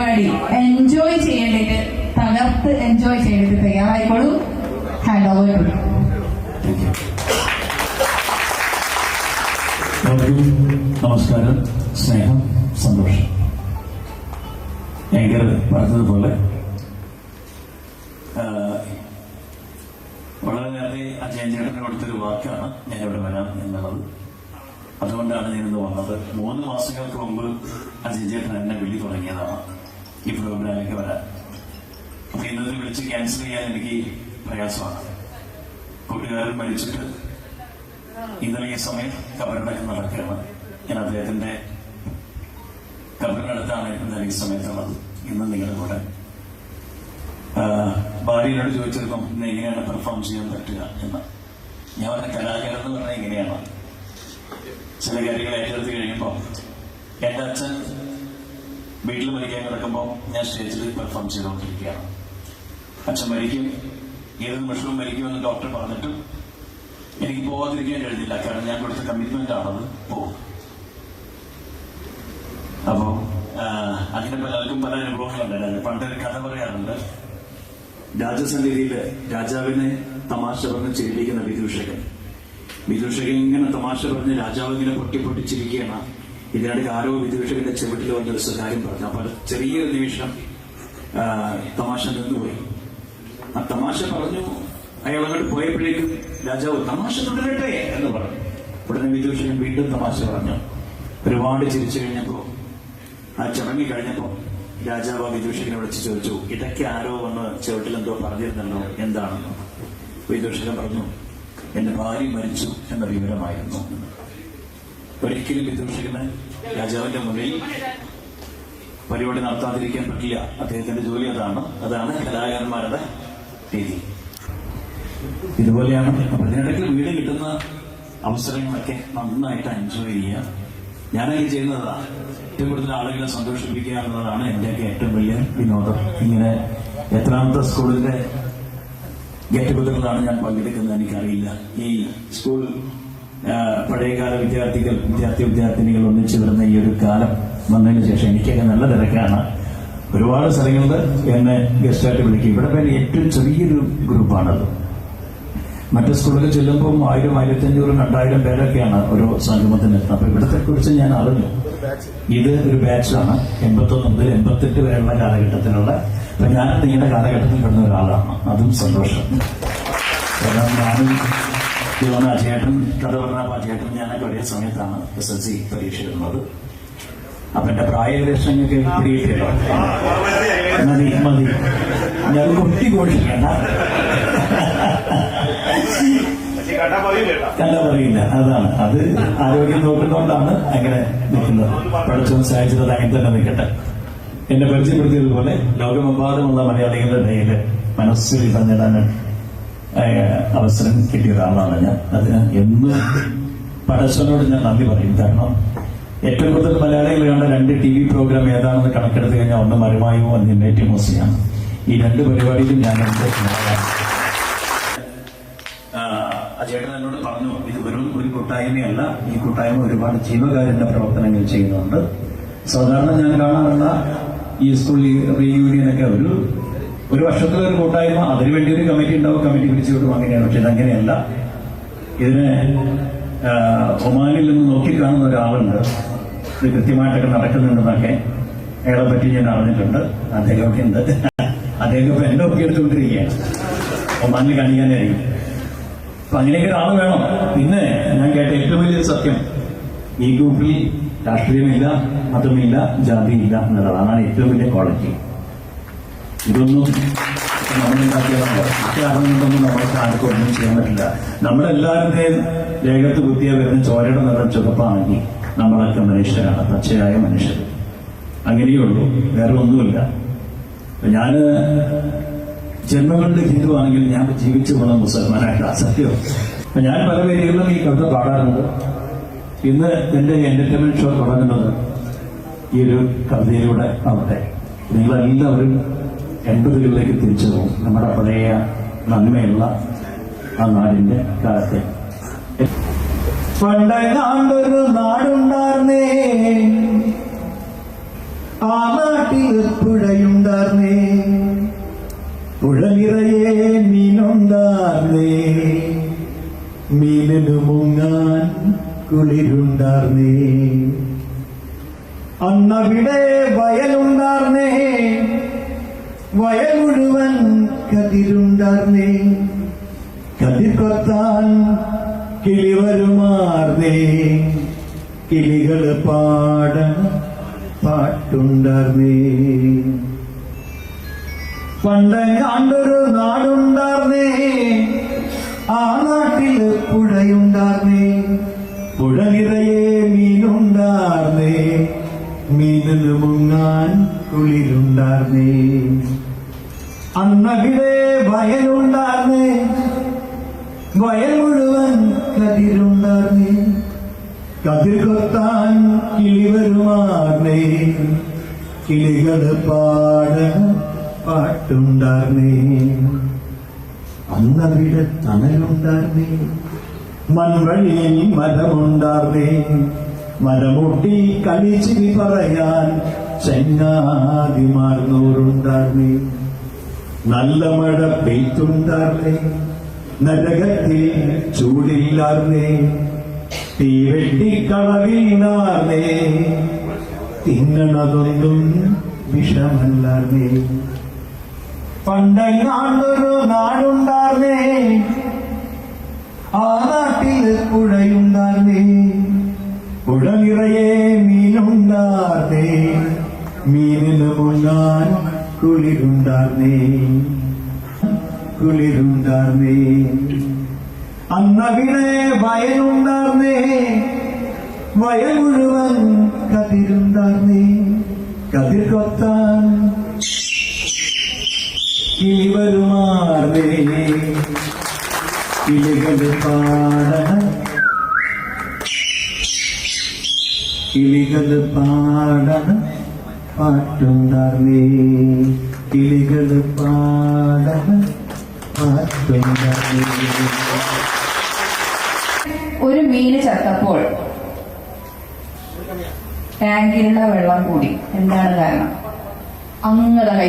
പരിപാടി. എൻജോയ് ചെയ്യേണ്ടിട്ട് തകർത്ത് എൻജോയ് ചെയ്യേണ്ടിട്ട് തയ്യാറായിക്കോളൂ. ഹാൻഡ് ഓവർ നമസ്കാരം. സ്നേഹം സന്തോഷം. ഭയങ്കര പറഞ്ഞതുപോലെ വളരെ നേരത്തെ അജയൻ ചേട്ടന് കൊടുത്തൊരു വാക്കാണ് ഞാൻ ഇവിടെ വരാം എന്നുള്ളത്. അതുകൊണ്ടാണ് ഞാനിന്ന് വന്നത്. മൂന്ന് മാസങ്ങൾക്ക് മുമ്പ് അജയൻ ചേട്ടൻ എന്നെ വിളി തുടങ്ങിയതാണ്. ഈ പ്രോഗ്രാമിലേക്ക് വരാൻ അപ്പൊ ഇന്നത് വിളിച്ച് ക്യാൻസൽ ചെയ്യാൻ എനിക്ക് പ്രയാസമാണ്. കൂട്ടുകാരൻ മരിച്ചിട്ട് ഇന്നലെ ഈ സമയം കബറടക്കം നടക്കുകയാണ്. ഞാൻ അദ്ദേഹത്തിന്റെ കബറിനടുത്താണ് ഇന്നലെ ഈ സമയത്തുള്ളത്. ഇന്ന് നിങ്ങളുടെ കൂടെ. ഭാര്യയോട് ചോദിച്ചിരുന്നു ഇന്ന് എങ്ങനെയാണ് പെർഫോം ചെയ്യാൻ പറ്റുക എന്ന്. ഞാൻ പറഞ്ഞ കലാകാരൻ എന്ന് പറഞ്ഞാൽ എങ്ങനെയാണ് ചില കാര്യങ്ങൾ ഏറ്റെടുത്ത് കഴിയുമ്പോൾ എന്റെ അച്ഛൻ വീട്ടിൽ മരിക്കാൻ കിടക്കുമ്പോൾ ഞാൻ സ്റ്റേജിൽ പെർഫോം ചെയ്തുകൊണ്ടിരിക്കുകയാണ്. അച്ഛൻ മരിക്കും. ഏത് നിമിഷവും മരിക്കുമെന്ന് ഡോക്ടർ പറഞ്ഞിട്ടും എനിക്ക് പോകാതിരിക്കാൻ കഴിഞ്ഞില്ല കാരണം ഞാൻ കൊടുത്ത കമ്മിറ്റ്മെന്റ് ആണത്. പോകും അപ്പോ അങ്ങനെ പലർക്കും പല അനുഭവങ്ങളുണ്ട്. പണ്ട് ഒരു കഥ പറയാറുണ്ട്. രാജസന്നിധിയിൽ രാജാവിനെ തമാശ പറഞ്ഞ് ചിരിപ്പിക്കുന്ന വിദൂഷകൻ വിദൂഷകൻ ഇങ്ങനെ തമാശ പറഞ്ഞ് രാജാവ് ഇങ്ങനെ പൊട്ടി പൊട്ടിച്ചിരിക്കുകയാണ്. ഇതിനിടയ്ക്ക് ആരോ വിധിവിഷകന്റെ ചെവിട്ടിൽ വന്നൊരു സ്വകാര്യം പറഞ്ഞു അപ്പോൾ ചെറിയൊരു നിമിഷം തമാശ നിന്നുപോയി. ആ തമാശ പറഞ്ഞു അയാൾ അങ്ങോട്ട് പോയപ്പോഴേക്കും രാജാവ് തമാശ തുടരട്ടെ എന്ന് പറഞ്ഞു. ഉടനെ വിദൂഷകൻ വീണ്ടും തമാശ പറഞ്ഞു. ഒരുപാട് ചിരിച്ചു കഴിഞ്ഞപ്പോ ആ ചടങ്ങി കഴിഞ്ഞപ്പോ രാജാവ് ആ വിദൂഷകനെ വിളിച്ച് ചോദിച്ചു ഇടയ്ക്ക് ആരോ വന്ന് ചുവട്ടിൽ എന്തോ പറഞ്ഞിരുന്നല്ലോ എന്താണെന്ന്? വിദൂഷകൻ പറഞ്ഞു എന്റെ ഭാര്യ മരിച്ചു എന്ന വിവരമായിരുന്നു. ഒരിക്കലും വിധംസിക്കുന്ന രാജാവിന്റെ മുന്നിൽ പരിപാടി നടത്താതിരിക്കാൻ പറ്റില്ല. അദ്ദേഹത്തിന്റെ ജോലി അതാണ്. അതാണ് കലാകാരന്മാരുടെ രീതി. ഇതുപോലെയാണ് അതിനിടയ്ക്ക് വീട് കിട്ടുന്ന അവസരങ്ങളൊക്കെ നന്നായിട്ട് എൻജോയ് ചെയ്യുക. ഞാനൊക്കെ ചെയ്യുന്നതാ. ഏറ്റവും കൂടുതൽ ആളുകളെ സന്തോഷിപ്പിക്കുക എന്നതാണ് എന്റെയൊക്കെ ഏറ്റവും വലിയ വിനോദം. ഇങ്ങനെ എത്രാമത്തെ സ്കൂളിന്റെ ഗെറ്റ് ടുഗതറിലാണ് ഞാൻ പങ്കെടുക്കുന്നത് എനിക്കറിയില്ല. ഈ സ്കൂൾ പഴയകാല വിദ്യാർത്ഥികൾ വിദ്യാർത്ഥി വിദ്യാർത്ഥിനികൾ ഒന്നിച്ചു വരുന്ന ഈ ഒരു കാലം വന്നതിന് ശേഷം എനിക്കൊക്കെ നല്ല തിരക്കാണ്. ഒരുപാട് സ്ഥലങ്ങളിൽ എന്നെ ഗസ്റ്റായിട്ട് വിളിക്കും. ഇവിടെ പേര് ഏറ്റവും ചെറിയൊരു ഗ്രൂപ്പാണത് മറ്റു സ്കൂളുകളിൽ ചെല്ലുമ്പോൾ ആയിരം ആയിരത്തി അഞ്ഞൂറ് രണ്ടായിരം പേരൊക്കെയാണ് ഒരു സംഗമത്തിന് അപ്പൊ ഇവിടത്തെ കുറിച്ച് ഞാൻ അറിഞ്ഞു. ഇത് ഒരു ബാച്ചാണ് എൺപത്തൊന്ന് മുതൽ എൺപത്തെട്ട് വരെയുള്ള കാലഘട്ടത്തിലുള്ള അപ്പൊ ഞാൻ നിങ്ങളുടെ കാലഘട്ടത്തിൽ പെടുന്ന ഒരാളാണ്. അതും സന്തോഷം. ഞാനും ഇവന്ന ചേട്ടൻ കഥ പറഞ്ഞ ചേട്ടൻ ഞാനൊക്കെ ഒരേ സമയത്താണ് എസ് എൽ സി പരീക്ഷ എഴുതുന്നത് അപ്പൊ എന്റെ പ്രായ ഏകദേശങ്ങൾക്ക് പിടിയിട്ടില്ല മതി മതി. ഞാൻ കുട്ടി ഘോഷിക്കണ്ട കണ്ട പറയില്ല. അതാണ്. അത് ആരോഗ്യം നോക്കുന്നതുകൊണ്ടാണ് അങ്ങനെ നിൽക്കുന്നത്. പഠിച്ചതും സഹായിച്ചത് അങ്ങനെ തന്നെ നിൽക്കട്ടെ. എന്നെ പരിചയപ്പെടുത്തിയതുപോലെ ലോകമെമ്പാടുമുള്ള മലയാളികളുടെ ഇടയിൽ മനസ്സിൽ ഇടഞ്ഞിടാൻ അവസരം കിട്ടിയ ഒരാളാണ് ഞാൻ. അതിന് എന്നും പടച്ചവനോട് ഞാൻ നന്ദി പറയും. കാരണം ഏറ്റവും കൂടുതൽ മലയാളികൾ കണ്ട രണ്ട് ടി വി പ്രോഗ്രാം ഏതാണെന്ന് കണക്കെടുത്ത് കഴിഞ്ഞാൽ ഒന്ന് മരുമായോ ഒന്ന് നെറ്റി മോസിയാണ്. ഈ രണ്ട് പരിപാടിയിലും ഞാൻ അജേട്ടൻ എന്നോട് പറഞ്ഞു ഇത് വെറും ഒരു കൂട്ടായ്മയല്ല. ഈ കൂട്ടായ്മ ഒരുപാട് ജീവകാരുണ്യ പ്രവർത്തനങ്ങൾ ചെയ്യുന്നുണ്ട്. സാധാരണ ഞാൻ കാണാറുള്ള ഈ സ്കൂൾ റീയൂണിയൻ ഒക്കെ ഒരു ഒരു വർഷത്തിലെ ഒരു കൂട്ടായ്മ അതിനുവേണ്ടി ഒരു കമ്മിറ്റി ഉണ്ടാവും. കമ്മിറ്റി പിടിച്ചു വിടും അങ്ങനെയാണ് പക്ഷെ ഇതങ്ങനെയല്ല. ഇതിന് ഒമാനിൽ നിന്ന് നോക്കിക്കാണുന്ന ഒരാളുണ്ട്. ഇത് കൃത്യമായിട്ടൊക്കെ നടക്കുന്നുണ്ടെന്നൊക്കെ അയാളെ പറ്റി ഞാൻ അറിഞ്ഞിട്ടുണ്ട്. അദ്ദേഹമൊക്കെ ഉണ്ട്. അദ്ദേഹം എന്റെ ഒക്കെ എടുത്തുകൊണ്ടിരിക്കുകയാണ്. ഒമാനിൽ കാണിക്കാനായിരിക്കും അപ്പൊ അങ്ങനെയൊക്കെ ഒരാൾ വേണം. പിന്നെ ഞാൻ കേട്ട ഏറ്റവും വലിയ സത്യം ഈ ഗ്രൂപ്പിൽ രാഷ്ട്രീയമില്ല മതമില്ല ജാതിയില്ല എന്നുള്ളതാണ് ഏറ്റവും വലിയ ക്വാളിറ്റി. ഇതൊന്നും നമ്മളുണ്ടാക്കിയതാണ് കാരണം കൊണ്ടൊന്നും നമ്മൾക്ക് ആർക്കും ഒന്നും ചെയ്യാൻ പറ്റില്ല. നമ്മളെല്ലാവരുടെയും ദേഹത്ത് കുത്തിയ വരുന്ന ചോരയുടെ നിറം ചുവപ്പാണെങ്കിൽ നമ്മളൊക്കെ മനുഷ്യരാണ് പച്ചയായ മനുഷ്യർ. അങ്ങനെയുള്ളൂ വേറെ ഒന്നുമില്ല. ഞാൻ ഞാൻ ജന്മം കൊണ്ട് ഹിന്ദു ആണെങ്കിൽ ഞാൻ ജീവിച്ചു പോണ മുസൽമാനായിട്ടാണ് സത്യം. ഞാൻ പല വേദികളിലും ഈ കവിത പാടാറുണ്ട്. ഇന്ന് എന്റെ എന്റർടൈൻമെന്റ് ഷോ തുടങ്ങുന്നത് ഈ ഒരു കവിതയിലൂടെ ആവട്ടെ. നിങ്ങളെല്ലാവരും എൺപതുകളിലേക്ക് തിരിച്ചു പോകും. നമ്മുടെ പഴയ നന്മയുള്ള ആ നാടിന്റെ കാലത്തെ. പണ്ടെങ്ങാണ്ടൊരു നാടുണ്ടാർന്നേ. ആ നാട്ടിൽ പുഴയുണ്ടാർന്നേ. പുഴ നിറയെ മീനുണ്ടാർന്നേ. മീനിനു മുങ്ങാൻ കുളിരുണ്ടാർന്നേ. അന്നവിടെ വയലുണ്ടാർന്നേ. വയൽ മുഴുവൻ കതിരുണ്ടാർന്നേ. കതിർ കൊത്താൻ കിളി വരുമാർന്നേ കിളികൾ പാട പാട്ടുണ്ടാർന്നേ. പണ്ടങ്ങാണ്ടൊരു നാടുണ്ടാർന്നേ. ആ നാട്ടിൽ പുഴയുണ്ടാർന്നേ. പുഴ നിറയെ മീനുണ്ടാർന്നേ. മീനിന് മുങ്ങാൻ കുളിരുണ്ടാർന്നേ. അന്നവിടെ വയലുണ്ടാർന്നേ. വയൽ മുഴുവൻ കതിരുണ്ടാർന്നേ. കതിർ കൊത്താൻ കിളി വരുമാർന്നേ കിളികൾ പാട പാട്ടുണ്ടാർന്നേ. അന്നവിടെ തണലുണ്ടാർന്നേ. മൺവഴിയിൽ മരമുണ്ടാർന്നേ. മരമൊട്ടി കളിച്ചിരി പറയാൻ ചെങ്ങാതിമാർന്നോരുണ്ടാർന്നേ നല്ല മഴ പെയ്ത്തുണ്ടാർന്നേ നരകത്തിൽ ചൂടില്ലാർന്നേ. തീ വെട്ടിക്കളവില്ലാർന്നേ തിന്നണതൊന്നും വിഷമല്ലാർന്നേ. പണ്ടെങ്ങാണ്ടൊരു നാടുണ്ടാർന്നേ. ആ നാട്ടിൽ പുഴയുണ്ടാർന്നേ. പുഴ നിറയെ മീനുണ്ടാർന്നേ. മീനിന് മുങ്ങാൻ കുളിരുണ്ടാർന്നേ. കുളിരുണ്ടാർന്നേ അന്നവിടെ വയലുണ്ടാർന്നേ. വയൽ മുഴുവൻ കതിരുണ്ടാർന്നേ. കതിർ കൊത്താൻ കിളിവരുമാർന്നേ. കിളികൾ പാട കിളികൾ പാട പാട്ടുണ്ടാർന്നേ. കിളികൾ പാട ഒരു മീന് ചത്തപ്പോൾ ടാങ്കിലുള്ള വെള്ളം കൂടി. എന്താണ് കാരണം? അങ്ങനെ കൈ.